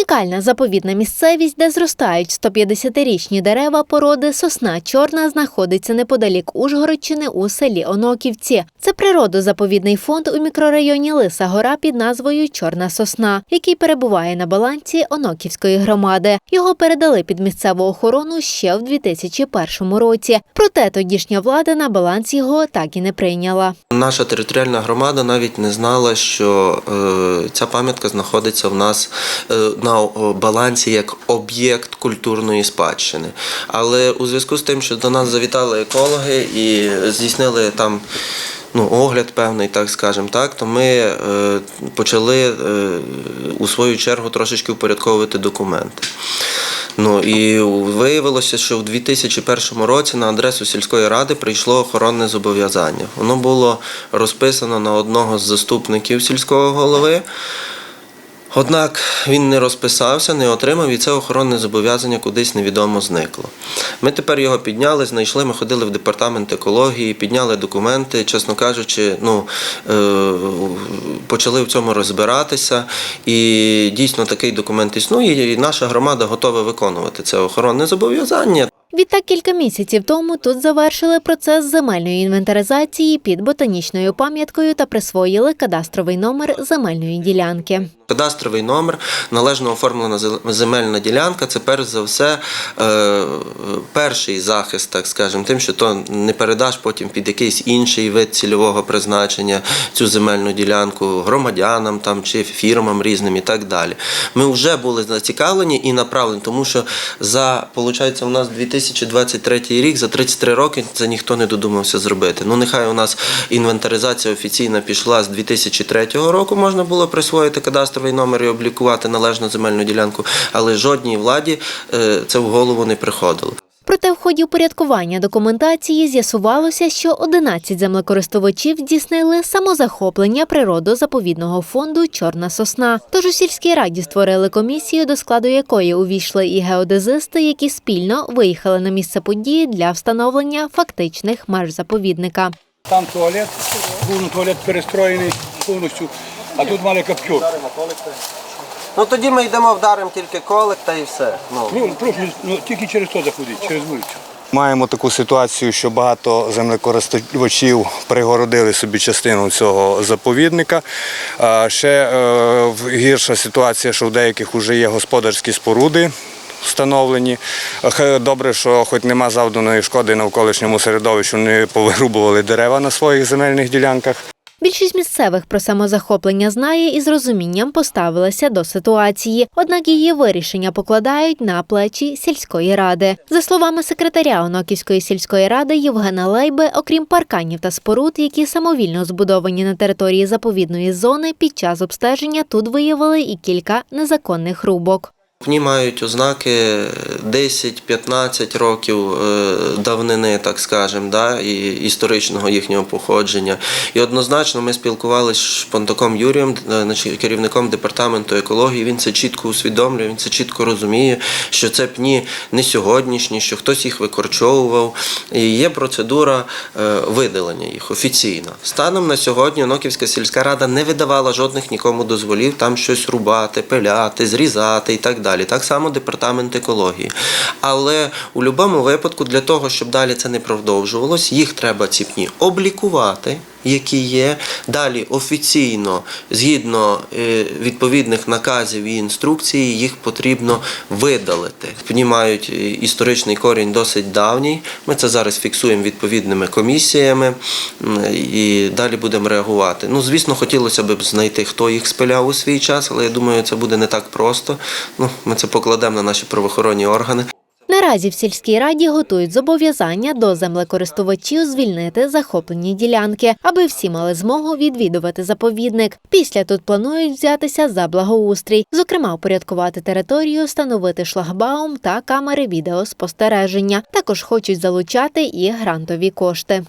Унікальна заповідна місцевість, де зростають 150-річні дерева породи сосна чорна, знаходиться неподалік Ужгородщини у селі Оноківці. Це природозаповідний фонд у мікрорайоні Лиса Гора під назвою Чорна сосна, який перебуває на балансі Оноківської громади. Його передали під місцеву охорону ще в 2001 році. Проте тодішня влада на баланс його так і не прийняла. Наша територіальна громада навіть не знала, що е, ця пам'ятка знаходиться в нас е, на балансі як об'єкт культурної спадщини. Але у зв'язку з тим, що до нас завітали екологи і здійснили там. Ну, огляд певний, так скажемо так, то ми е, почали е, у свою чергу трошечки упорядковувати документи. Ну і виявилося, що в 2001 році на адресу сільської ради прийшло охоронне зобов'язання. Воно було розписано на одного з заступників сільського голови. Однак він не розписався, не отримав, і це охоронне зобов'язання кудись невідомо зникло. Ми тепер його підняли, знайшли. Ми ходили в департамент екології, підняли документи, чесно кажучи, ну е, почали в цьому розбиратися. І дійсно такий документ існує. І наша громада готова виконувати це охоронне зобов'язання. Відтак кілька місяців тому тут завершили процес земельної інвентаризації під ботанічною пам'яткою та присвоїли кадастровий номер земельної ділянки. Кадастровий номер, належно оформлена земельна ділянка це перш за все е, перший захист, так скажемо, тим, що то не передаш потім під якийсь інший вид цільового призначення цю земельну ділянку громадянам там чи фірмам різним і так далі. Ми вже були зацікавлені і направлені, тому що за, виходить, у нас 2023 рік, за 33 роки це ніхто не додумався зробити. Ну, нехай у нас інвентаризація офіційна пішла з 2003 року, можна було присвоїти кадастровий номер і облікувати належну земельну ділянку, але жодній владі е, це в голову не приходило. Проте в ході упорядкування документації з'ясувалося, що 11 землекористувачів здійснили самозахоплення природозаповідного фонду Чорна сосна. Тож у сільській раді створили комісію, до складу якої увійшли і геодезисти, які спільно виїхали на місце події для встановлення фактичних меж заповідника. Там туалет, був ну, туалет перестроєний повністю, а тут мали каптюр. Ну тоді ми йдемо, вдаримо тільки колик та і все. Ну. Ну, просто ну, тільки через то заходить, через вулицю. Маємо таку ситуацію, що багато землекористувачів пригородили собі частину цього заповідника. Ще е, гірша ситуація, що в деяких вже є господарські споруди. Встановлені. Добре, що хоч нема завданої шкоди навколишньому середовищу, не повирубували дерева на своїх земельних ділянках. Більшість місцевих про самозахоплення знає і з розумінням поставилася до ситуації. Однак її вирішення покладають на плечі сільської ради. За словами секретаря Оноківської сільської ради Євгена Лейби, окрім парканів та споруд, які самовільно збудовані на території заповідної зони, під час обстеження тут виявили і кілька незаконних рубок. Вони мають ознаки 10-15 років е, давнини, так скажемо, да, і історичного їхнього походження. І однозначно ми спілкувалися з Шпантаком Юрієм, е, керівником департаменту екології. Він це чітко усвідомлює, він це чітко розуміє, що це пні не сьогоднішні, що хтось їх викорчовував. І є процедура е, видалення їх офіційна. Станом на сьогодні Оноківська сільська рада не видавала жодних нікому дозволів там щось рубати, пиляти, зрізати і так далі. Так само департамент екології. Але у будь-якому випадку, для того, щоб далі це не продовжувалось, їх треба ці пні облікувати. Які є далі офіційно, згідно е, відповідних наказів і інструкцій, їх потрібно видалити. Пні мають е, історичний корінь досить давній. Ми це зараз фіксуємо відповідними комісіями і далі будемо реагувати. Ну, звісно, хотілося б знайти, хто їх спиляв у свій час, але я думаю, це буде не так просто. Ну, ми це покладемо на наші правоохоронні органи. Наразі в сільській раді готують зобов'язання до землекористувачів звільнити захоплені ділянки, аби всі мали змогу відвідувати заповідник. Після тут планують взятися за благоустрій, зокрема упорядкувати територію, встановити шлагбаум та камери відеоспостереження. Також хочуть залучати і грантові кошти.